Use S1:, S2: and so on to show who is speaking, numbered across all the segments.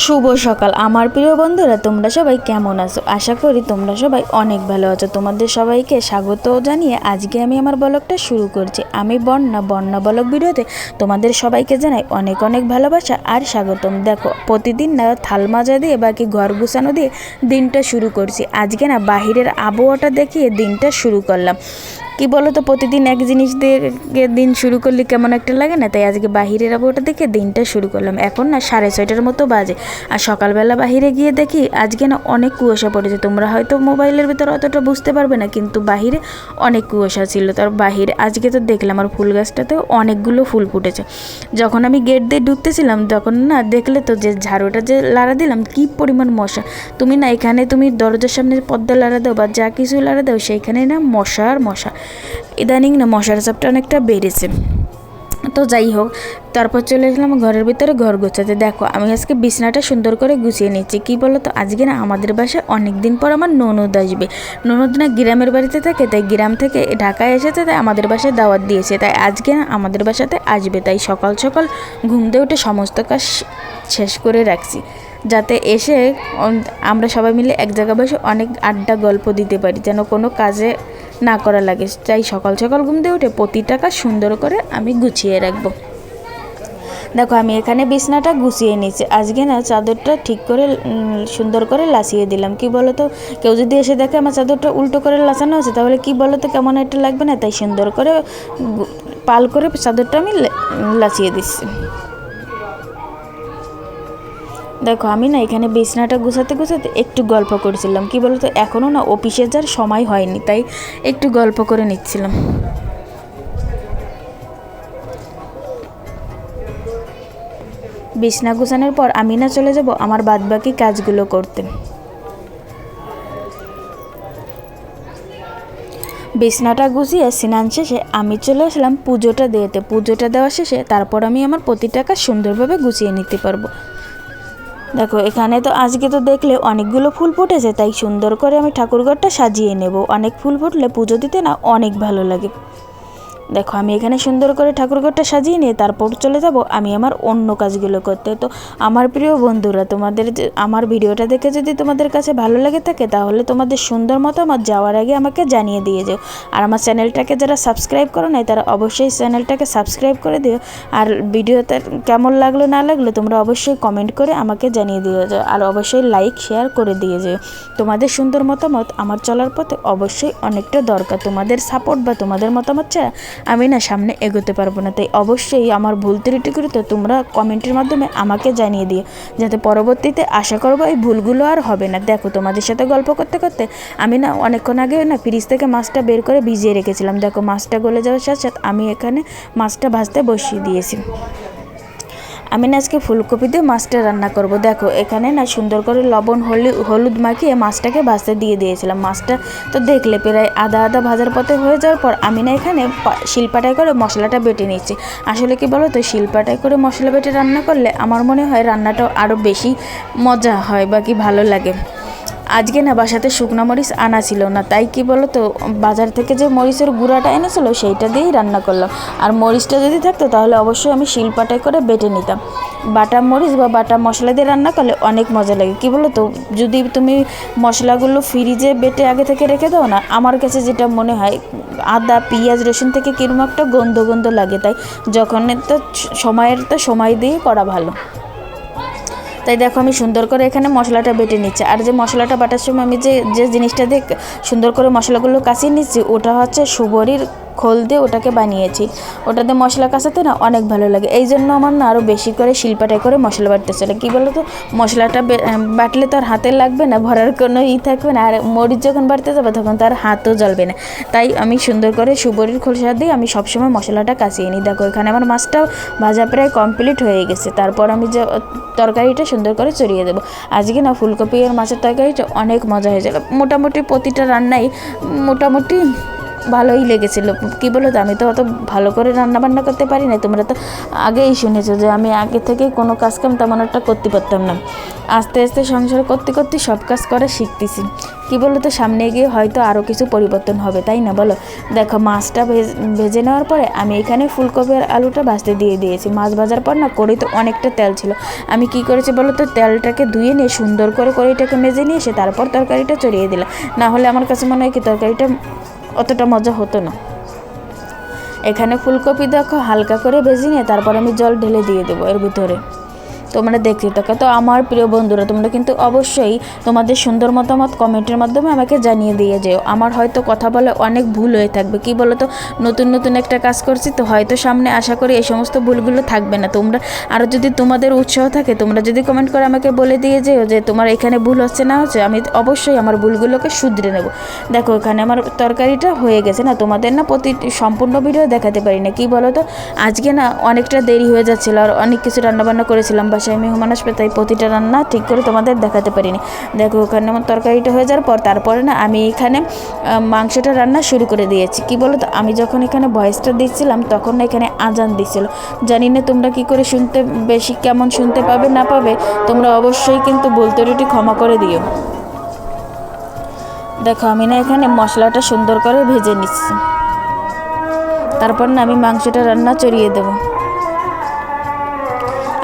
S1: শুভ সকাল। আমার প্রিয় বন্ধুরা, তোমরা সবাই কেমন আছো? আশা করি তোমরা সবাই অনেক ভালো আছো। তোমাদের সবাইকে স্বাগত জানিয়ে আজকে আমি আমার ব্লগটা শুরু করছি। আমি বন্যা বন্যা ব্লগ ভিডিওতে তোমাদের সবাইকে জানাই অনেক অনেক ভালোবাসা আর স্বাগতম। দেখো, প্রতিদিন না থাল মাজা দিয়ে বাকি ঘর গুছানো দিয়ে দিনটা শুরু করছি। আজকে না বাহিরের আবহাওয়াটা দেখিয়ে দিনটা শুরু করলাম। কি বলো তো প্রতিদিন এক জিনিস দিয়ে দিন শুরু করলে কেমন একটা লাগে না? তাই আজকে বাহিরের আবহাওয়াটা দেখে দিনটা শুরু করলাম। এখন না সাড়ে ছয়টার মতো বাজে। আর সকালবেলা বাহিরে গিয়ে দেখি আজকে না অনেক কুয়াশা পড়েছে। তোমরা হয়তো মোবাইলের ভিতরে অতটা বুঝতে পারবে না, কিন্তু বাহিরে অনেক কুয়াশা ছিল। তার বাহিরে আজকে তো দেখলাম আর ফুল গাছটাতেও অনেকগুলো ফুল ফুটেছে। যখন আমি গেট দিয়ে ঢুকতেছিলাম, তখন না দেখলে তো যে ঝাড়ুটা যে লাড়া দিলাম, কি পরিমাণ মশা। তুমি না এখানে তুমি দরজার সামনে পর্দা লাড়া দাও বা যা কিছু লাড়া দাও, সেইখানে না মশা আর মশা। ইদানিং না, মশার চাপটা অনেকটা বেড়েছে। তো যাই হোক, তারপর চলে এলাম ঘরের ভিতরে ঘর গোছাতে। দেখো, আমি আজকে বিছনাটা সুন্দর করে গুছিয়ে নিচ্ছি কি বলো তো আজকে না আমাদের বাসায় অনেক দিন পর আমার ননদ আসবে। ননদ না গ্রামের বাড়িতে থাকে, তাই গ্রাম থেকে ঢাকায় এসেছে, তাই আমাদের বাসায় দাওয়াত দিয়েছে। তাই আজকে না আমাদের বাসাতে আসবে, তাই সকাল সকাল ঘুম দিয়ে উঠে সমস্ত কাজ শেষ করে রাখছি। যাতে এসে আমরা সবাই মিলে এক জায়গায় বসে অনেক আড্ডা, গল্প দিতে পারি, যেন কোনো কাজে না করা লাগে। তাই সকাল সকাল ঘুম দিয়ে উঠে প্রতিটা কাজ সুন্দর করে আমি গুছিয়ে রাখব। দেখো, আমি এখানে বিছনাটা গুছিয়ে নিয়েছি। আজকে না চাদরটা ঠিক করে সুন্দর করে লাসিয়ে দিলাম। কি বলো তো কেউ যদি এসে দেখে আমার চাদরটা উল্টো করে লাসানো আছে, তাহলে কি বলো তো কেমন একটা লাগবে না? তাই সুন্দর করে পাল করে চাদরটা আমি লা- লাসিয়ে দিচ্ছি। দেখো, আমি না এখানে বিছনাটা গুছাতে গুছাতে একটু গল্প করছিলাম। কি বলতো এখনও না অফিসে যাওয়ার সময় হয়নি, তাই একটু গল্প করে নিচ্ছিলাম। বিছনা গুছানোর পর আমি না চলে যাব আমার বাদবাকি কাজগুলো করতে। বিছনাটা গুছিয়ে স্নান শেষে আমি চলে আসলাম পুজোটা দিতে। পুজোটা দেওয়া শেষে তারপর আমি আমার প্রতিটা কাজ সুন্দরভাবে গুছিয়ে নিতে পারব। দেখো, এখানে তো আজকে তো দেখলে অনেকগুলো ফুল ফুটেছে, তাই সুন্দর করে আমি ঠাকুরঘরটা সাজিয়ে নেব। অনেক ফুল ফুটলে পুজো দিতে না অনেক ভালো লাগে। দেখো, আমি এখানে সুন্দর করে ঠাকুরঘরটা সাজিয়ে নিয়ে তারপর চলে যাব আমি আমার অন্য কাজগুলো করতে। তো আমার প্রিয় বন্ধুরা, তোমাদের আমার ভিডিওটা দেখে যদি তোমাদের কাছে ভালো লাগে থাকে, তাহলে তোমাদের সুন্দর মতো আমার যাওয়ার আগে আমাকে জানিয়ে দিয়ে যাও। আর আমার চ্যানেলটাকে যারা সাবস্ক্রাইব করো নাই, তারা অবশ্যই চ্যানেলটাকে সাবস্ক্রাইব করে দিও। আর ভিডিওতে কেমন লাগল, না লাগল, তোমরা অবশ্যই কমেন্ট করে আমাকে জানিয়ে দিয়ে যাও আর অবশ্যই লাইক, শেয়ার করে দিয়ে যেও। তোমাদের সুন্দর মতামত আমার চলার পথে অবশ্যই অনেকটা দরকার। তোমাদের সাপোর্ট বা তোমাদের মতামত ছাড়া আমি না সামনে এগোতে পারব না। তাই অবশ্যই আমার ভুল ত্রুটিগুলো তোমরা কমেন্টের মাধ্যমে আমাকে জানিয়ে দিও। যাতে পরবর্তীতে আশা করব এই ভুলগুলো আর হবে না। দেখো, তোমাদের সাথে গল্প করতে করতে আমি না অনেকক্ষণ আগে না ফ্রিজ থেকে মাছটা বের করে ভিজিয়ে রেখেছিলাম। দেখো, মাছটা গলে যাওয়ার সাথে সাথে আমি এখানে মাছটা ভাজতে বসিয়ে দিয়েছি। আমি না আজকে ফুলকপি দিয়ে মাছটা রান্না করব। দেখো, এখানে না সুন্দর করে লবণ হলুদ হলুদ মাখিয়ে মাছটাকে ভাজতে দিয়ে দিয়েছিলাম। মাছটা তো দেখলে প্রায় আধা আধা ভাজার পথে হয়ে যাওয়ার পর আমি না এখানে শিলপাটায় করে মশলাটা বেটে নিচ্ছি। আসলে কি বলো তো শিল্পাটায় করে মশলা বেটে রান্না করলে আমার মনে হয় রান্নাটা আরও বেশি মজা হয় বা কি ভালো লাগে। আজকে না বাসাতে শুকনো মরিচ আনা ছিল না। তাই কি বলো তো বাজার থেকে যে মরিচের গুঁড়াটা এনেছিল সেইটা দিয়েই রান্না করলাম। আর মরিচটা যদি থাকতো তাহলে অবশ্যই আমি শিলপাটায় করে বেটে নিতাম। বাটা মরিচ বা বাটা মশলা দিয়ে রান্না করলে অনেক মজা লাগে। কি বলো তো যদি তুমি মশলাগুলো ফ্রিজে বেটে আগে থেকে রেখে দাও না, আমার কাছে যেটা মনে হয়, আদা, পেঁয়াজ, রসুন থেকে কিরম একটা গন্ধ গন্ধ লাগে। তাই যখন তো সময়ের তো সময় দিয়ে করা ভালো। তাই দেখো আমি সুন্দর করে এখানে মশলাটা বেটে নিচ্ছি। আর যে মশলাটা বাটার সময় আমি যে যে জিনিসটা দিয়ে সুন্দর করে মশলাগুলো কাছিয়ে নিচ্ছি, ওটা হচ্ছে সুবরির খোল দিয়ে ওটাকে বানিয়েছি। ওটাতে মশলা কাঁচাতে না অনেক ভালো লাগে। এই জন্য আমার না আরও বেশি করে শিল্পাটায় করে মশলা বাটতে চলে কী বলো তো মশলাটা বাটলে তো আর হাতে লাগবে না, ভরার কোনো ই থাকবে না। আর মরিচ যখন বাড়তে যাবে তখন তার হাতও জ্বলবে না। তাই আমি সুন্দর করে সুবরির খোলসা দিয়ে আমি সবসময় মশলাটা কাছিয়ে নিই। দেখো, এখানে আমার মাছটাও ভাজা প্রায় কমপ্লিট হয়ে গেছে। তারপর আমি যে তরকারিটা সুন্দর করে চড়িয়ে দেবো। আজকে না ফুলকপি আর মাছের তরকারিটা অনেক মজা হয়ে যাবে মোটামুটি প্রতিটা রান্নাই মোটামুটি ভালোই লেগেছিল। কি বলো তো, আমি তো অত ভালো করে রান্না বান্না করতে পারি না তোমরা তো আগেই শুনেছো যে আমি আগে থেকে কোনো কাজ কাম তেমন একটা করতে পারতাম না। আস্তে আস্তে সংসার করতে করতে সব কাজ করা শিখতেছি। কি বলো তো, সামনে গিয়ে হয়তো আরও কিছু পরিবর্তন হবে, তাই না বলো? দেখো, মাছটা ভেজ- নেওয়ার পরে আমি এখানে ফুলকপি আর আলুটা ভাজতে দিয়ে দিয়েছি। মাছ ভাজার পর না কড়াই তো অনেকটা তেল ছিল। আমি কি করেছি বলো তো, তেলটাকে ধুয়ে নিয়ে সুন্দর করে কড়াইটাকে মেজে নিয়ে এসে তারপর তরকারিটা চড়িয়ে দিলাম। না হলে আমার কাছে মনে হয় কি তরকারিটা অতটা মজা হতো না। এখানে ফুলকপি দেখো, হালকা করে ভেজে নিয়ে তারপর আমি জল ঢেলে দিয়ে দেবো এর ভিতরে। তোমরা দেখতে থাকো। তো আমার প্রিয় বন্ধুরা, তোমরা কিন্তু অবশ্যই তোমাদের সুন্দর মতামত কমেন্টের মাধ্যমে আমাকে জানিয়ে দিয়ে যেও। আমার হয়তো কথা বলে অনেক ভুল হয়ে থাকবে। কি বলো তো নতুন নতুন একটা কাজ করছি তো হয়তো সামনে আশা করি এই সমস্ত ভুলগুলো থাকবে না। তোমরা আরও যদি তোমাদের উৎসাহ থাকে, তোমরা যদি কমেন্ট করে আমাকে বলে দিয়ে যেও যে তোমার এখানে ভুল হচ্ছে, না হচ্ছে, আমি অবশ্যই আমার ভুলগুলোকে শুধরে নেব। দেখো, এখানে আমার তরকারিটা হয়ে গেছে, না? তোমাদের না প্রতি সম্পূর্ণ ভিডিও দেখাতে পারি না কি বলো তো আজকে না অনেকটা দেরি হয়ে যাচ্ছিল আর অনেক কিছু রান্নাবান্না করেছিলাম বাসায় মেহমান আসবে তাই প্রতিটা রান্না ঠিক করে তোমাদের দেখাতে পারিনি। দেখো, ওখানে আমার তরকারিটা হয়ে যাওয়ার পর তারপরে না আমি এখানে মাংসটা রান্না শুরু করে দিয়েছি। কি বলো তো আমি যখন এখানে ভয়েসটা দিচ্ছিলাম, তখন না এখানে আজান দিচ্ছিল। জানি না তোমরা কি করে শুনতে, বেশি কেমন শুনতে পাবে, না পাবে, তোমরা অবশ্যই কিন্তু বলতে রুটি ক্ষমা করে দিও। দেখো, আমি না এখানে মশলাটা সুন্দর করে ভেজে নিচ্ছি। তারপর না আমি মাংসটা রান্না চড়িয়ে দেবো।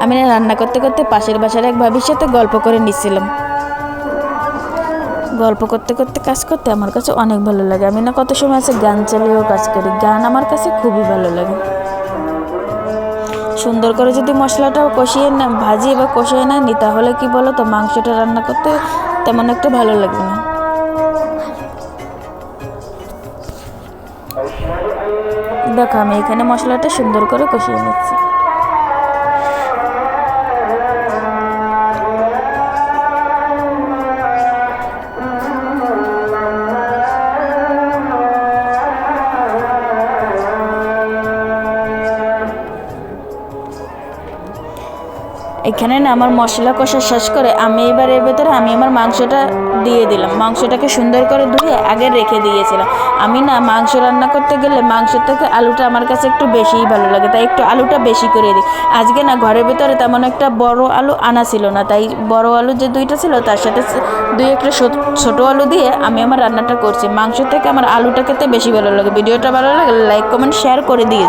S1: আমি রান্না করতে করতে পাশের বাসার এক ভাবির সাথে গল্প করে নিচ্ছিলাম গল্প করতে করতে কাজ করতে আমার কাছে অনেক ভালো লাগে। আমি না কত সময় আছে গান চালিয়েও কাজ করি। গান আমার কাছে খুবই ভালো লাগে। সুন্দর করে যদি মশলাটাও কষিয়ে না, ভাজিয়ে বা কষিয়ে না নি, তাহলে কি বলো তো মাংসটা রান্না করতে তেমন একটা ভালো লাগবে না। দেখো, আমি এখানে মশলাটা সুন্দর করে কষিয়ে নিচ্ছি। এখানে না আমার মশলা কষা শেষ করে আমি এবার এর ভেতরে আমি আমার মাংসটা দিয়ে দিলাম। মাংসটাকে সুন্দর করে ধুয়ে আগে রেখে দিয়েছিলাম। আমি না মাংস রান্না করতে গেলে মাংসের থেকে আলুটা আমার কাছে একটু বেশিই ভালো লাগে, তাই একটু আলুটা বেশি করে দিই। আজকে না ঘরের ভেতরে তেমন একটা বড় আলু আনা ছিল না, তাই বড় আলু যে দুইটা ছিল তার সাথে দুই একটা ছোট আলু দিয়ে আমি আমার রান্নাটা করছি। মাংস থেকে আমার আলুটা খেতে বেশি ভালো লাগে। ভিডিওটা ভালো লাগে লাইক কমেন্ট শেয়ার করে দিয়ে